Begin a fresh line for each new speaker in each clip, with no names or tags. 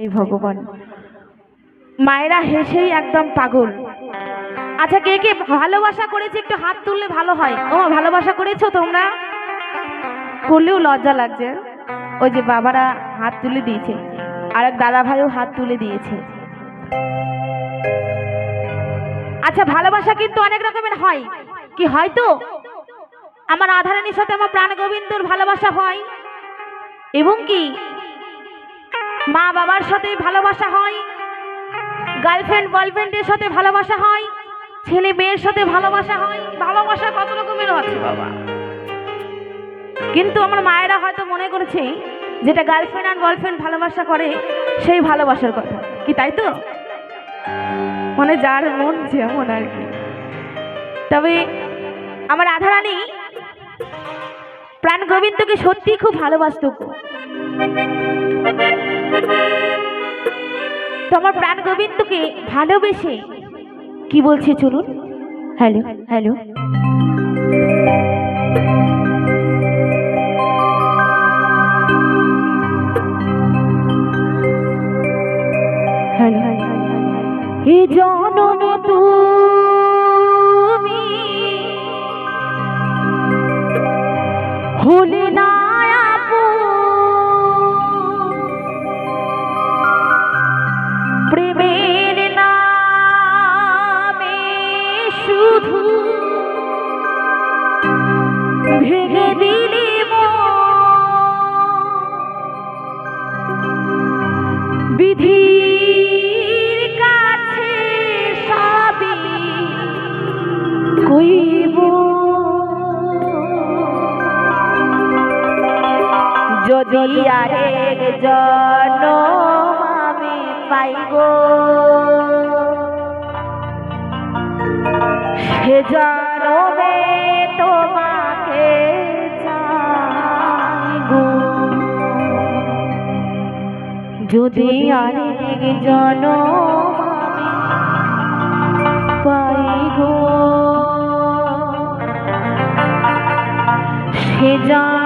এই ভগবান। মায়েরা হেসেই একদম পাগল। আচ্ছা কে কে ভালোবাসা করেছে, একটু হাত তুললে ভালো হয়? ও ভালোবাসা করেছ তোমরা? করলেও লজ্জা লাগছে। ওই যে বাবারা হাত তুলে দিয়েছে। আর এক দাদা ভাইও হাত তুলে দিয়েছে। আচ্ছা ভালোবাসা কিন্তু অনেক রকমের হয়। কি হয় তো? আমার আধারানীর সাথে আমার প্রাণ গোবিন্দর ভালোবাসা হয়। এবং কি? মা বাবার সাথে ভালোবাসা হয় গার্লফ্রেন্ড বয়ফ্রেন্ডের সাথে ভালোবাসা হয়, ছেলে মেয়ের সাথে ভালোবাসা হয়, ভালোবাসা কত রকমের আছে বাবা। কিন্তু আমার মায়েরা হয়তো মনে করেছে যেটা গার্লফ্রেন্ড আর বয়ফ্রেন্ড ভালোবাসা করে, সেই ভালোবাসার কথা। কি তাই তো? মানে যার মন যেমন আর কি। তবে আমার রাধারানী প্রাণ গোবিন্দকে সত্যি খুব ভালোবাসত গো। তো প্রাণ গোবিন্দকে ভালোবেসে কি বলছে চলুন হ্যালো হ্যালো এ জনমে তুমি, হলে না আরেক জনম আমি পাইব সে জনমে তোমাকে যদি আরেক পাইব সে জনমে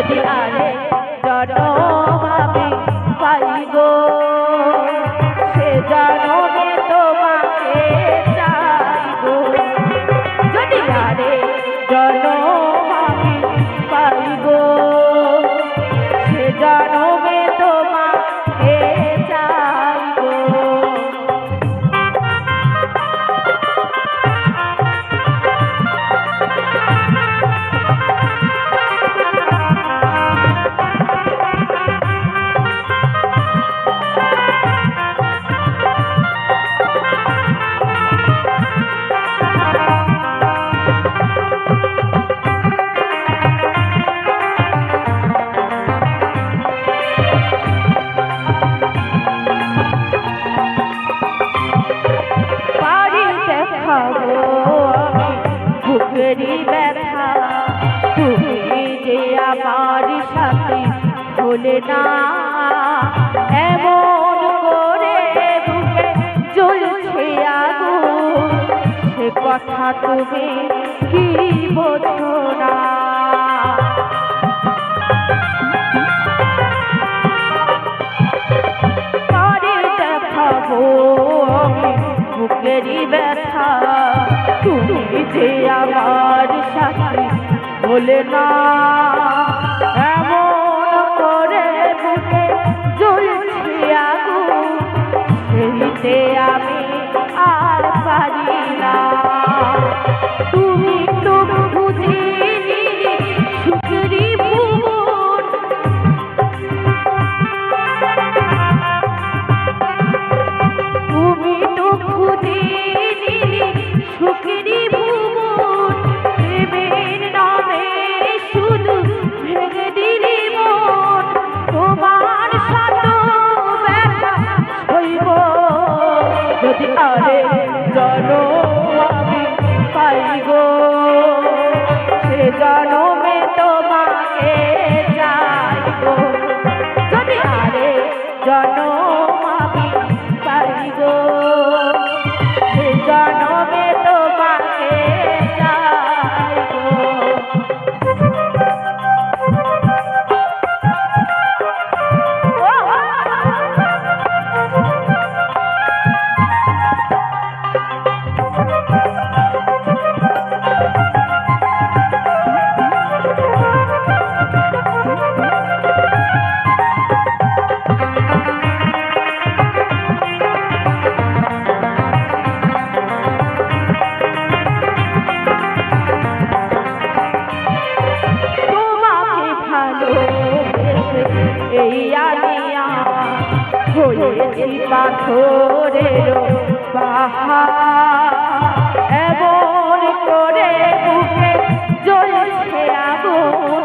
যদি আরে জনম পাই গো। সে জনমে তোমাকে চাইব যদি আরে জনম তুমি যে আমার সাথে হলে না, এমন করে বুকে আগু সে কথা তুমি কি বোঝো তুমি যে আমার সাথে বলে না। ที่ হইয়া দিয়া হয়েছি পাথরের এমন করে বুকে জ্বলছে আগুন,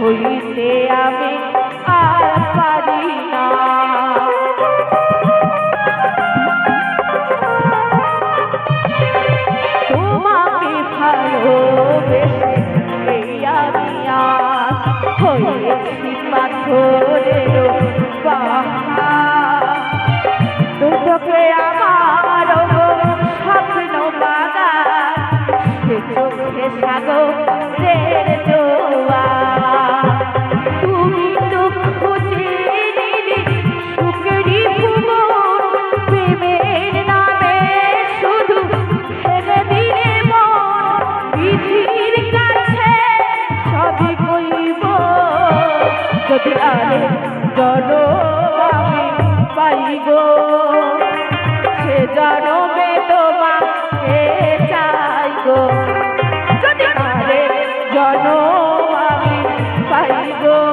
হইতে আমি আর পারি না। তোমাকে ভালোবেসে হয়েছি পাথর। বাবা যদি আরে জন আমি পাইব। সে জনমে তোমাকে চাইব। যদি আরে জন আমি পাইব।